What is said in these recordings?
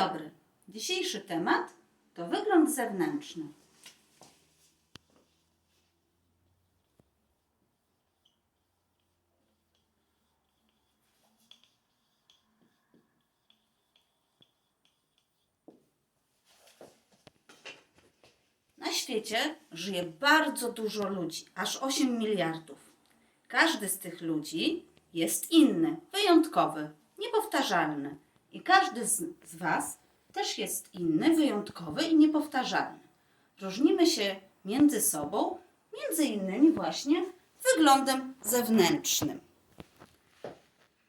dobry. Dzisiejszy temat to wygląd zewnętrzny. Na świecie żyje bardzo dużo ludzi, aż 8 miliardów. Każdy z tych ludzi jest inny, wyjątkowy, niepowtarzalny. I każdy z, z Was też jest inny, wyjątkowy i niepowtarzalny. Różnimy się między sobą, między innymi właśnie wyglądem zewnętrznym.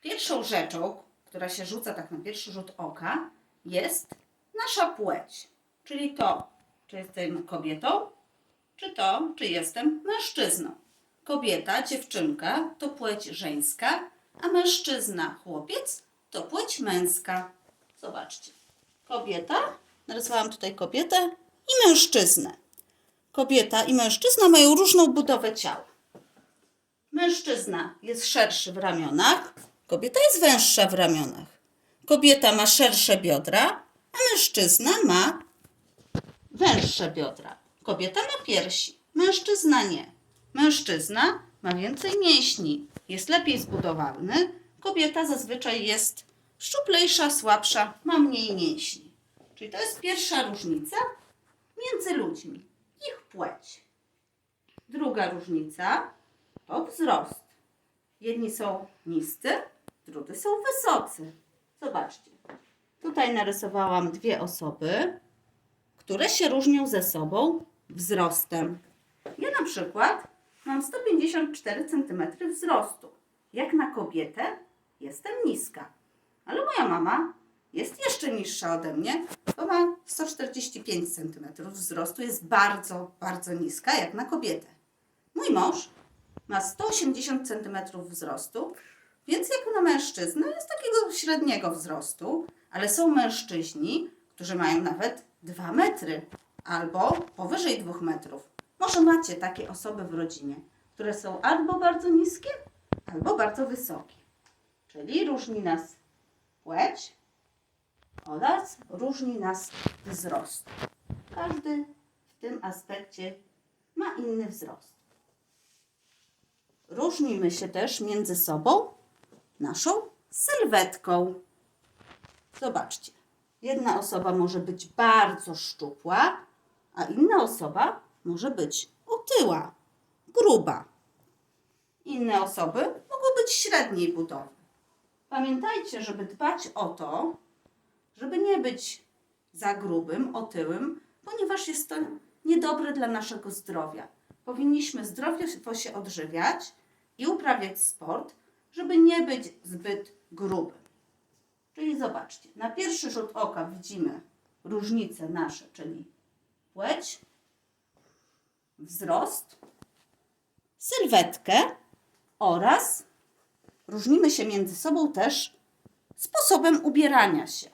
Pierwszą rzeczą, która się rzuca tak na pierwszy rzut oka, jest nasza płeć, czyli to, czy jestem kobietą, czy to, czy jestem mężczyzną. Kobieta, dziewczynka to płeć żeńska, a mężczyzna, chłopiec to płeć męska. Zobaczcie. Kobieta, narysowałam tutaj kobietę i mężczyznę. Kobieta i mężczyzna mają różną budowę ciała. Mężczyzna jest szerszy w ramionach, kobieta jest węższa w ramionach. Kobieta ma szersze biodra, a mężczyzna ma węższe biodra. Kobieta ma piersi, mężczyzna nie. Mężczyzna ma więcej mięśni, jest lepiej zbudowany. Kobieta zazwyczaj jest szczuplejsza, słabsza, ma mniej mięśni. Czyli to jest pierwsza różnica między ludźmi, ich płeć. Druga różnica to wzrost. Jedni są niscy, drudzy są wysocy. Zobaczcie. Tutaj narysowałam dwie osoby, które się różnią ze sobą wzrostem. Ja na przykład mam 154 cm wzrostu. Jak na kobietę jestem niska. Ale moja mama jest jeszcze niższa ode mnie, bo ma 145 cm wzrostu, jest bardzo, bardzo niska jak na kobietę. Mój mąż ma 180 cm wzrostu, więc jak na mężczyznę jest takiego średniego wzrostu, ale są mężczyźni, którzy mają nawet 2 metry albo powyżej 2 metrów. Może macie takie osoby w rodzinie, które są albo bardzo niskie, albo bardzo wysokie. Czyli różni nas płeć oraz różni nas wzrost. Każdy w tym aspekcie ma inny wzrost. Różnimy się też między sobą naszą sylwetką. Zobaczcie. Jedna osoba może być bardzo szczupła, a inna osoba może być otyła, gruba. Inne osoby mogą być średniej budowy. Pamiętajcie, żeby dbać o to, żeby nie być za grubym, otyłym, ponieważ jest to niedobre dla naszego zdrowia. Powinniśmy zdrowo się odżywiać i uprawiać sport, żeby nie być zbyt grubym. Czyli zobaczcie, na pierwszy rzut oka widzimy różnice nasze, czyli płeć, wzrost, sylwetkę oraz różnimy się między sobą też sposobem ubierania się.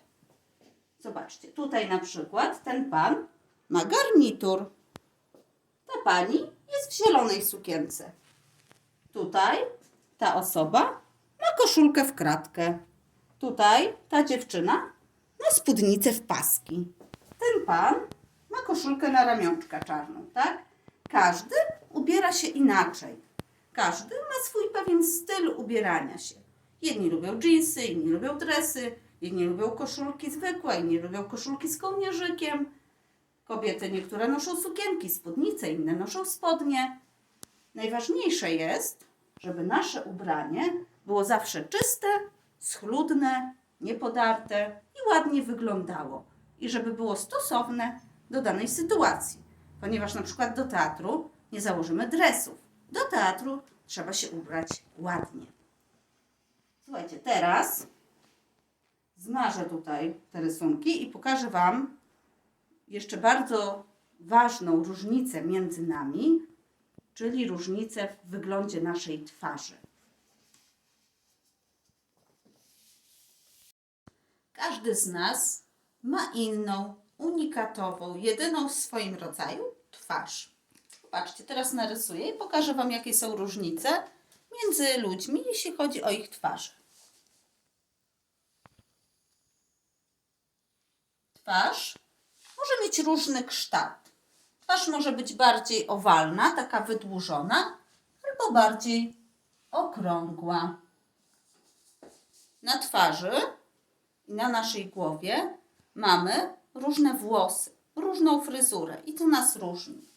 Zobaczcie, tutaj na przykład ten pan ma garnitur. Ta pani jest w zielonej sukience. Tutaj ta osoba ma koszulkę w kratkę. Tutaj ta dziewczyna ma spódnicę w paski. Ten pan ma koszulkę na ramionczka czarną, tak? Każdy ubiera się inaczej. Każdy ma swój pewien styl ubierania się. Jedni lubią dżinsy, inni lubią dresy, inni lubią koszulki zwykłe, inni lubią koszulki z kołnierzykiem. Kobiety niektóre noszą sukienki, spódnice, inne noszą spodnie. Najważniejsze jest, żeby nasze ubranie było zawsze czyste, schludne, niepodarte i ładnie wyglądało. I żeby było stosowne do danej sytuacji. Ponieważ na przykład do teatru nie założymy dresów. Do teatru trzeba się ubrać ładnie. Słuchajcie, teraz zmarzę tutaj te rysunki i pokażę Wam jeszcze bardzo ważną różnicę między nami, czyli różnicę w wyglądzie naszej twarzy. Każdy z nas ma inną, unikatową, jedyną w swoim rodzaju twarz. Popatrzcie, teraz narysuję i pokażę Wam, jakie są różnice między ludźmi, jeśli chodzi o ich twarze. twarz może mieć różny kształt. Twarz może być bardziej owalna, taka wydłużona, albo bardziej okrągła. Na twarzy i na naszej głowie mamy różne włosy, różną fryzurę i to nas różni.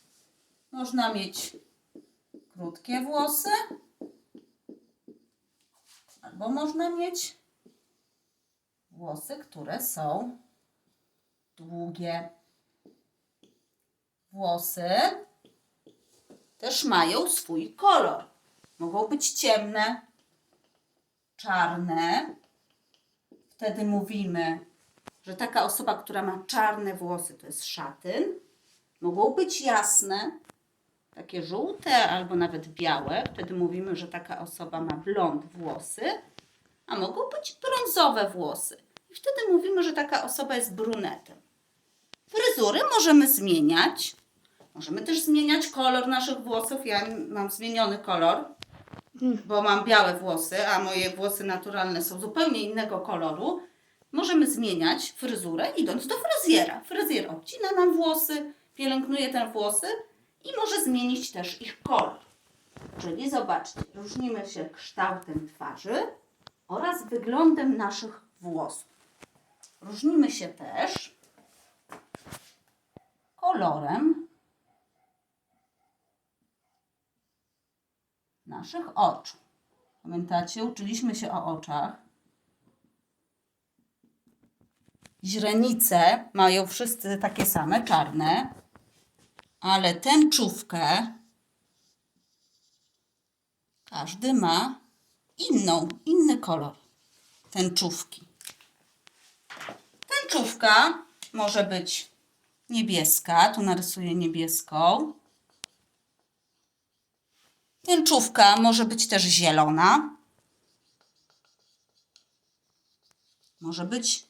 Można mieć krótkie włosy, albo można mieć włosy, które są długie. Włosy też mają swój kolor. Mogą być ciemne, czarne. Wtedy mówimy, że taka osoba, która ma czarne włosy, to jest szatyn. Mogą być jasne, takie żółte albo nawet białe. Wtedy mówimy, że taka osoba ma blond włosy. A mogą być brązowe włosy. I wtedy mówimy, że taka osoba jest brunetem. Fryzury możemy zmieniać. Możemy też zmieniać kolor naszych włosów. Ja mam zmieniony kolor, bo mam białe włosy, a moje włosy naturalne są zupełnie innego koloru. Możemy zmieniać fryzurę idąc do fryzjera. Fryzjer obcina nam włosy, pielęgnuje te włosy i może zmienić też ich kolor. Czyli zobaczcie, różnimy się kształtem twarzy oraz wyglądem naszych włosów. Różnimy się też kolorem naszych oczu. Pamiętacie, uczyliśmy się o oczach. Źrenice mają wszyscy takie same, czarne, ale tęczówkę każdy ma inną, inny kolor tęczówki. Tęczówka może być niebieska, tu narysuję niebieską. Tęczówka może być też zielona. Może być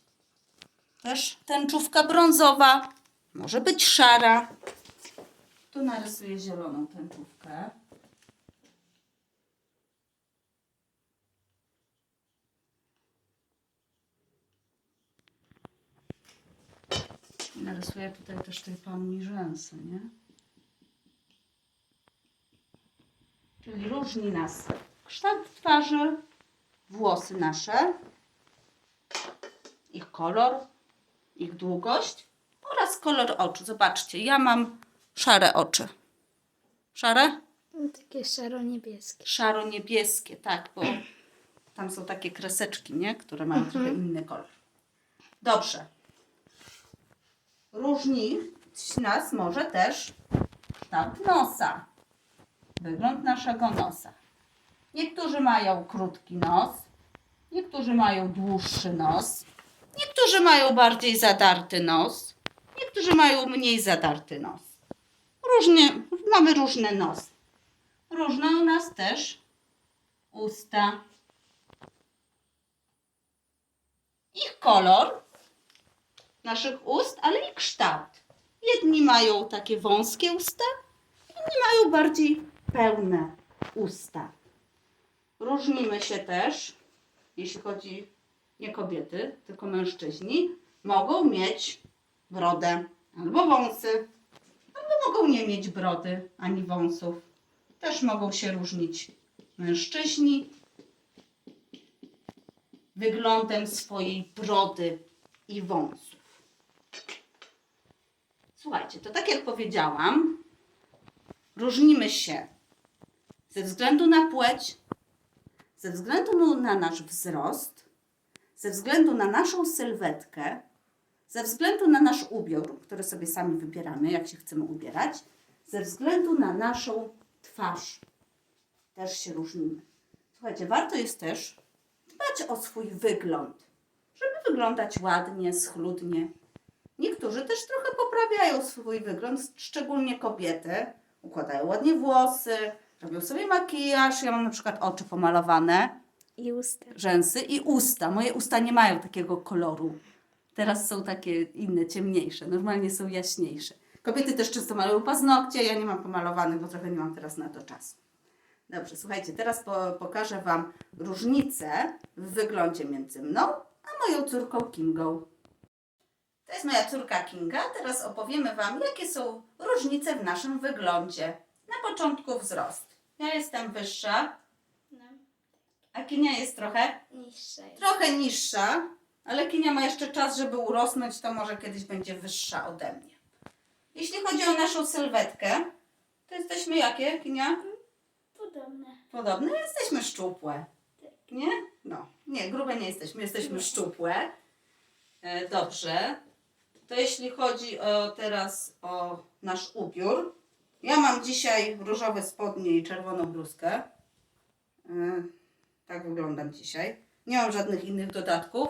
też tęczówka brązowa. Może być szara. Tu narysuję zieloną tęczówkę. Narysuję tutaj też tej panni rzęsy, nie? Czyli różni nas kształt twarzy, włosy nasze, ich kolor, ich długość oraz kolor oczu. Zobaczcie, ja mam szare oczy. Szare? No, Takie szaro-niebieskie. Szaro-niebieskie, tak, bo tam są takie kreseczki, nie? Które mają trochę inny kolor. Dobrze. Różni nas może też kształt nosa. Wygląd naszego nosa. Niektórzy mają krótki nos, niektórzy mają dłuższy nos, niektórzy mają bardziej zadarty nos, niektórzy mają mniej zadarty nos. Różnie, mamy różne nosy. Różne u nas też usta. Ich kolor naszych ust, ale i kształt. Jedni mają takie wąskie usta, inni mają bardziej pełne usta. Różnimy się też, jeśli chodzi nie kobiety, tylko mężczyźni, mogą mieć brodę albo wąsy, albo mogą nie mieć brody ani wąsów. Też mogą się różnić mężczyźni wyglądem swojej brody i wąsów. Słuchajcie, to tak jak powiedziałam, różnimy się ze względu na płeć, ze względu na nasz wzrost, ze względu na naszą sylwetkę, ze względu na nasz ubiór, który sobie sami wybieramy, jak się chcemy ubierać, ze względu na naszą twarz. Też się różnimy. Słuchajcie, warto jest też dbać o swój wygląd, żeby wyglądać ładnie, schludnie. Niektórzy też trochę poprawiają swój wygląd, szczególnie kobiety. Układają ładnie włosy, robią sobie makijaż. Ja mam na przykład oczy pomalowane, I usta. rzęsy i usta. Moje usta nie mają takiego koloru. Teraz są takie inne, ciemniejsze. Normalnie są jaśniejsze. Kobiety też często malują paznokcie. Ja nie mam pomalowanych, bo trochę nie mam teraz na to czasu. Dobrze, słuchajcie, teraz po, pokażę Wam różnicę w wyglądzie między mną a moją córką Kingą. To jest moja córka Kinga. Teraz opowiemy Wam, jakie są różnice w naszym wyglądzie. Na początku wzrost. Ja jestem wyższa, No, a Kinia jest trochę, niższa jest. trochę niższa, ale Kinia ma jeszcze czas, żeby urosnąć, to może kiedyś będzie wyższa ode mnie. Jeśli chodzi o naszą sylwetkę, to jesteśmy jakie, Kinia? Podobne. Podobne? Jesteśmy szczupłe. Nie? No, nie, grube nie jesteśmy, jesteśmy szczupłe. E, dobrze. To jeśli chodzi o, teraz o nasz ubiór. Ja mam dzisiaj różowe spodnie i czerwoną bluzkę. E, tak wyglądam dzisiaj. Nie mam żadnych innych dodatków,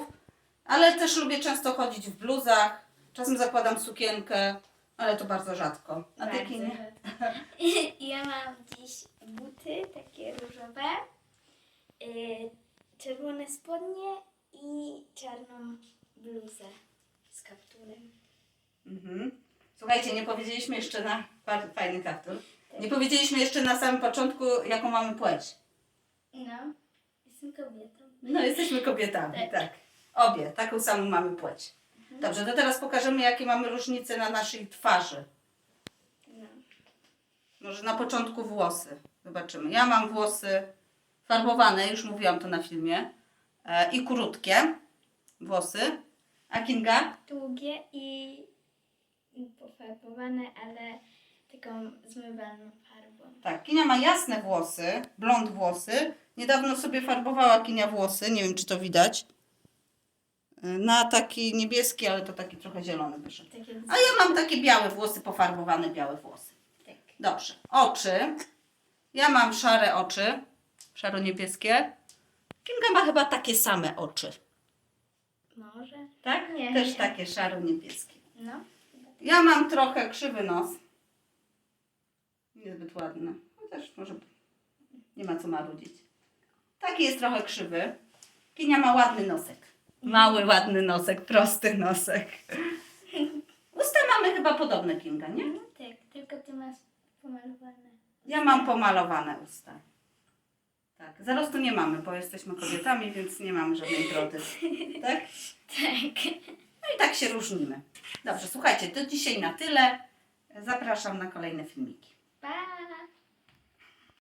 ale też lubię często chodzić w bluzach. Czasem zakładam sukienkę, ale to bardzo rzadko. A ty, Bardzo Kinie? rzadko. Ja mam dziś buty takie różowe, y, czerwone spodnie i czarną bluzę z kapturem. Mhm. Słuchajcie, nie powiedzieliśmy jeszcze na. Bardzo fajny kaptur. Nie powiedzieliśmy jeszcze na samym początku, jaką mamy płeć. No, jestem kobietą. No, jesteśmy kobietami, tak. Tak. Obie, taką samą mamy płeć. Dobrze, to teraz pokażemy, jakie mamy różnice na naszej twarzy. No. Może na początku włosy. Zobaczymy. Ja mam włosy farbowane, już mówiłam to na filmie, e, i krótkie włosy. A Kinga? Długie i pofarbowane, ale taką zmywalną farbą. Tak, Kinia ma jasne włosy, blond włosy. Niedawno sobie farbowała Kinia włosy, nie wiem czy to widać. Na taki niebieski, ale to taki trochę zielony wyszedł. Takie A ja mam takie białe włosy, pofarbowane białe włosy. tak. Dobrze. Oczy. Ja mam szare oczy, szaro-niebieskie. Kinga ma chyba takie same oczy. Może? Tak? Nie, Też nie. takie szaro-niebieskie. No. Ja mam trochę krzywy nos. Niezbyt ładny. Chociaż może nie ma co marudzić. Taki jest trochę krzywy. Kinia ma ładny nosek. Mały, ładny nosek, prosty nosek. Usta mamy chyba podobne, Kinga, nie? No tak, tylko ty masz pomalowane. Ja mam pomalowane usta. Tak, zarostu nie mamy, bo jesteśmy kobietami, więc nie mamy żadnej brody. Tak? Tak. No i tak się różnimy. Dobrze, słuchajcie, to dzisiaj na tyle. Zapraszam na kolejne filmiki.